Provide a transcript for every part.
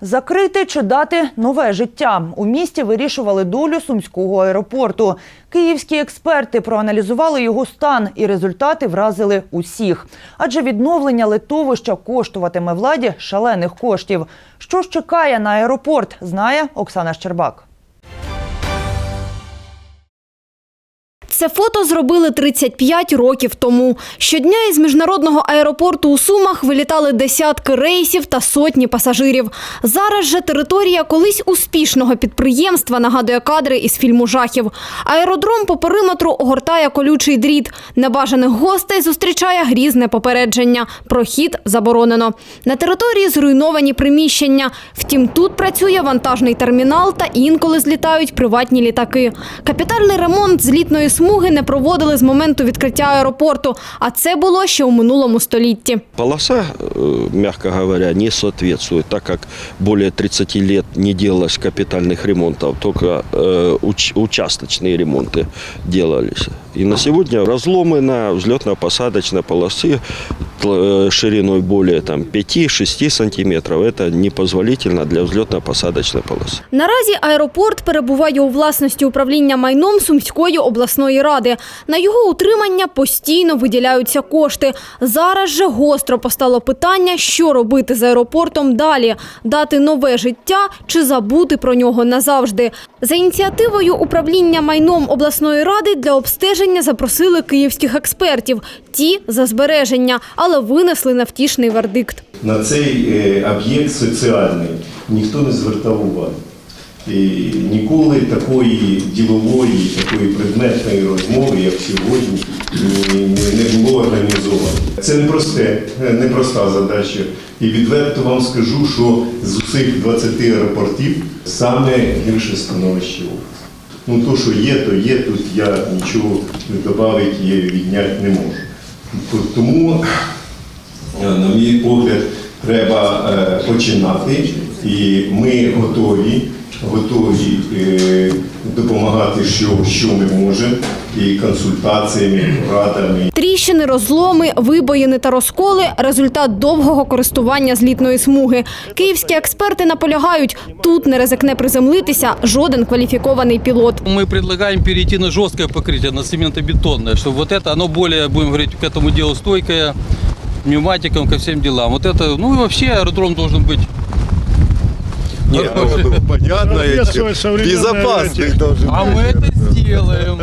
Закрити чи дати нове життя у місті вирішували долю сумського аеропорту. Київські експерти проаналізували його стан, і результати вразили усіх. Адже відновлення литовища коштуватиме владі шалених коштів. Що ж чекає на аеропорт, знає Оксана Щербак. Це фото зробили 35 років тому. Щодня із міжнародного аеропорту у Сумах вилітали десятки рейсів та сотні пасажирів. Зараз же територія колись успішного підприємства нагадує кадри із фільму жахів. Аеродром по периметру огортає колючий дріт. Небажаних гостей зустрічає грізне попередження. Прохід заборонено. На території зруйновані приміщення. Втім, тут працює вантажний термінал та інколи злітають приватні літаки. Капітальний ремонт злітної смуги не проводили з моменту відкриття аеропорту, а це було ще у минулому столітті. Полоса, э, мягко говоря, не соответствует, так как более 30 лет не делалось капитальных ремонтов, только э, уч- участочные ремонты делались. И на сегодня разломы на взлетно-посадочной полосы тл- э, шириной более там, 5-6 сантиметров, это непозволительно для взлетно-посадочной полосы. Наразі аеропорт перебуває у власності управління майном Сумської обласної ради. На його утримання постійно виділяються кошти. Зараз же гостро постало питання, що робити з аеропортом далі: дати нове життя чи забути про нього назавжди. За ініціативою управління майном обласної ради для обстеження запросили київських експертів. Ті за збереження, але винесли невтішний вердикт. На цей е, об'єкт соціальний ніхто не звертав уваги. І ніколи такої ділової, такої предметної розмови, як сьогодні, ні- ні- не було організовано. Це непросте, е, непроста задача. І відверто вам скажу, що з усіх 20 аеропортів саме гірше становище області. Ну, то, що є, то є, тут я нічого додати і відняти не можу. Тому Е, на мій погляд, треба е, починати, і ми готові, готові е, допомагати, що, що ми можемо, і консультаціями, радами. Тріщини, розломи, вибоїни та розколи – результат довгого користування злітної смуги. Київські експерти наполягають, тут не ризикне приземлитися жоден кваліфікований пілот. Мы предлагаем перейти на жесткое покрытие, на цементобетонное, чтобы вот это, оно более, будем говорить, к этому делу стойкое, пневматикам, ко всем делам. Вот это, ну и вообще аэродром должен быть Нет, ну, понятно, Соответствовать современной безопасный должен А быть. мы это сделаем.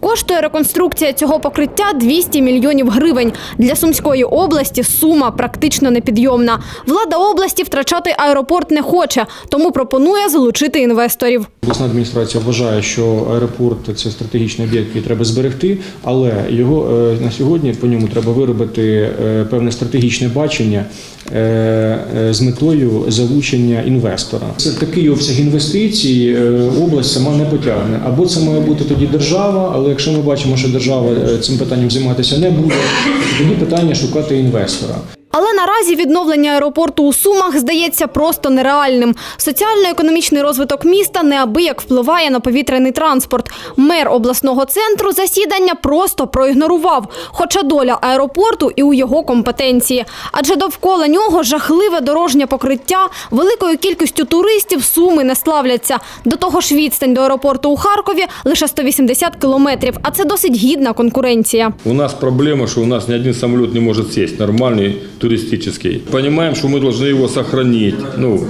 Коштує реконструкція цього покриття 200 мільйонів гривень. Для Сумської області сума практично непідйомна. Влада області втрачати аеропорт не хоче, тому пропонує залучити інвесторів. Обласна адміністрація вважає, що аеропорт це стратегічний об'єкт, який треба зберегти, але його е, на сьогодні по ньому треба виробити е, певне стратегічне бачення е, е, з метою залучення інвестора. Це такий обсяг інвестицій е, область сама не потягне. Або це має бути тоді держава, але якщо ми бачимо, що держава е, цим питанням займатися не буде, тоді питання шукати інвестора. Але наразі відновлення аеропорту у Сумах здається просто нереальним. Соціально-економічний розвиток міста неабияк впливає на повітряний транспорт. Мер обласного центру засідання просто проігнорував, хоча доля аеропорту і у його компетенції. Адже довкола нього жахливе дорожнє покриття, великою кількістю туристів суми не славляться. До того ж, відстань до аеропорту у Харкові лише 180 кілометрів, а це досить гідна конкуренція. У нас проблема, что у нас ни один самолет не может сесть, нормальный туристический. Понимаем, что мы должны его сохранить. Ну,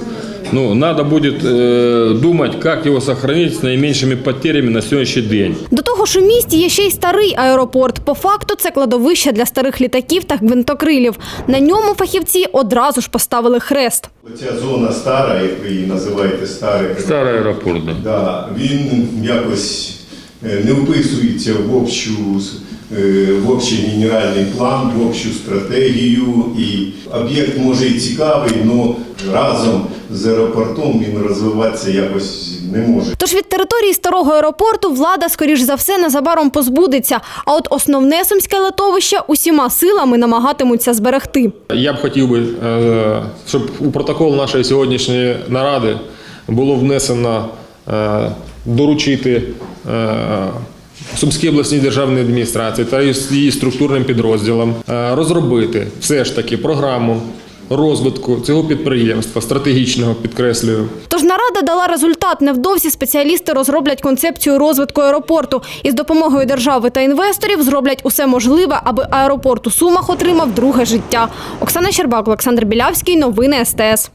ну надо будет э, думать, как его сохранить с наименьшими потерями на сегодняшний день. До того ж, у місті є ще й старий аеропорт. По факту це кладовище для старих літаків та гвинтокрилів. На ньому фахівці одразу ж поставили хрест. Ця зона стара, як ви її називаєте старий, Старый аэропорт, да. да, він якось е, не вписується в общу е, в общий генеральний план, в общу стратегію. І об'єкт може і цікавий, але разом з аеропортом він розвиватися якось не може. Тож від території старого аеропорту влада, скоріш за все, незабаром позбудеться. А от основне сумське литовище усіма силами намагатимуться зберегти. Я б хотів би, е, щоб у протокол нашої сьогоднішньої наради було внесено е, доручити е, Сумській обласній державній адміністрації та її структурним підрозділам е, розробити все ж таки програму розвитку цього підприємства, стратегічного підкреслюю. Тож нарада дала результат. Невдовзі спеціалісти розроблять концепцію розвитку аеропорту і з допомогою держави та інвесторів зроблять усе можливе, аби аеропорт у Сумах отримав друге життя. Оксана Щербак, Олександр Білявський. Новини СТС.